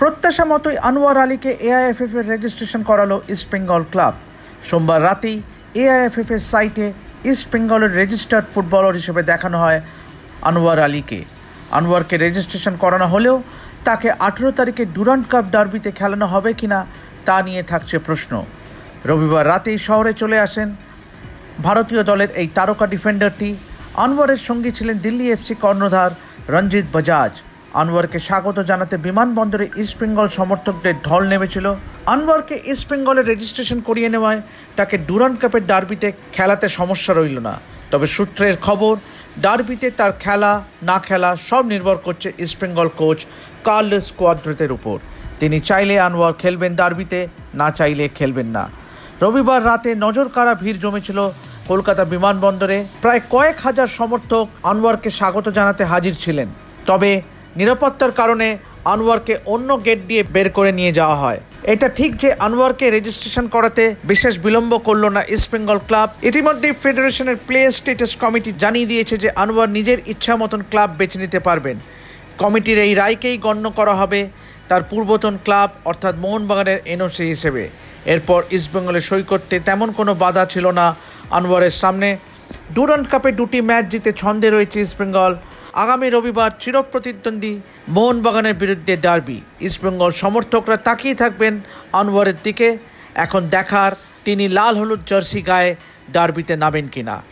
প্রত্যাশা মতোই আনোয়ার আলীকে এআইএফএফ এর রেজিস্ট্রেশন করালো ইস্ট বেঙ্গল ক্লাব সোমবার রাতেই এআইএফএফ এর সাইটে ইস্ট বেঙ্গলের রেজিস্টার্ড ফুটবলার হিসেবে দেখানো হয় আনোয়ার আলীকে। আনোয়ারকে রেজিস্ট্রেশন করানো হলেও তাকে আঠেরো তারিখে ডুরান্ট কাপ ডার্বিতে খেলানো হবে কিনা তা নিয়ে থাকছে প্রশ্ন। রবিবার রাতেই শহরে চলে আসেন ভারতীয় দলের এই তারকা ডিফেন্ডারটি আনোয়ারের সঙ্গী ছিলেন দিল্লি এফসি কর্ণধার রঞ্জিত বাজাজ। আনোয়ারকে স্বাগত জানাতে বিমানবন্দরে ইস্টবেঙ্গল সমর্থকদের ঢল নেমেছিল। আনোয়ারকে ইস্টবেঙ্গলের রেজিস্ট্রেশন করিয়ে নেওয়ায় তাকে ডুরান্ট কাপের ডার্বিতে খেলাতে সমস্যা রইল না। তবে সূত্রের খবর, ডার্বিতে তার খেলা, না খেলা সব নির্ভর করছে ইস্টবেঙ্গল কোচ কার্লস কোয়াদ্রেতের উপর। তিনি চাইলে আনোয়ার খেলবেন ডার্বিতে, না চাইলে খেলবেন না। রবিবার রাতে নজর কাড়া ভিড় জমেছিল কলকাতা বিমানবন্দরে। প্রায় কয়েক হাজার সমর্থক আনোয়ারকে স্বাগত জানাতে হাজির ছিলেন। তবে নিরাপত্তার কারণে আনোয়ারকে অন্য গেট দিয়ে বের করে নিয়ে যাওয়া হয়। এটা ঠিক যে আনোয়ারকে রেজিস্ট্রেশন করাতে বিশেষ বিলম্ব করল না ইস্টবেঙ্গল ক্লাব ইতিমধ্যেই ফেডারেশনের প্লে স্টেটাস কমিটি জানিয়ে দিয়েছে যে আনোয়ার নিজের ইচ্ছা মতন ক্লাব বেছে নিতে পারবেন। কমিটির এই রায়কেই গণ্য করা হবে তার পূর্বতন ক্লাব অর্থাৎ মোহনবাগানের এনওসি হিসেবে। এরপর ইস্টবেঙ্গলে সই করতে তেমন কোনো বাধা ছিল না আনোয়ারের সামনে। ডুরান্ট কাপে দুটি ম্যাচ জিতে ছন্দে রয়েছে ইস্টবেঙ্গল আগামী রবিবার চিরপ্রতিদ্বন্দ্বী মোহনবাগানের বিরুদ্ধে ডার্বি। ইস্টবেঙ্গল সমর্থকরা তাকিয়ে থাকবেন আনোয়ারের দিকে। এখন দেখার, তিনি লাল হলুদ জার্সি গায়ে ডার্বিতে নামেন কিনা।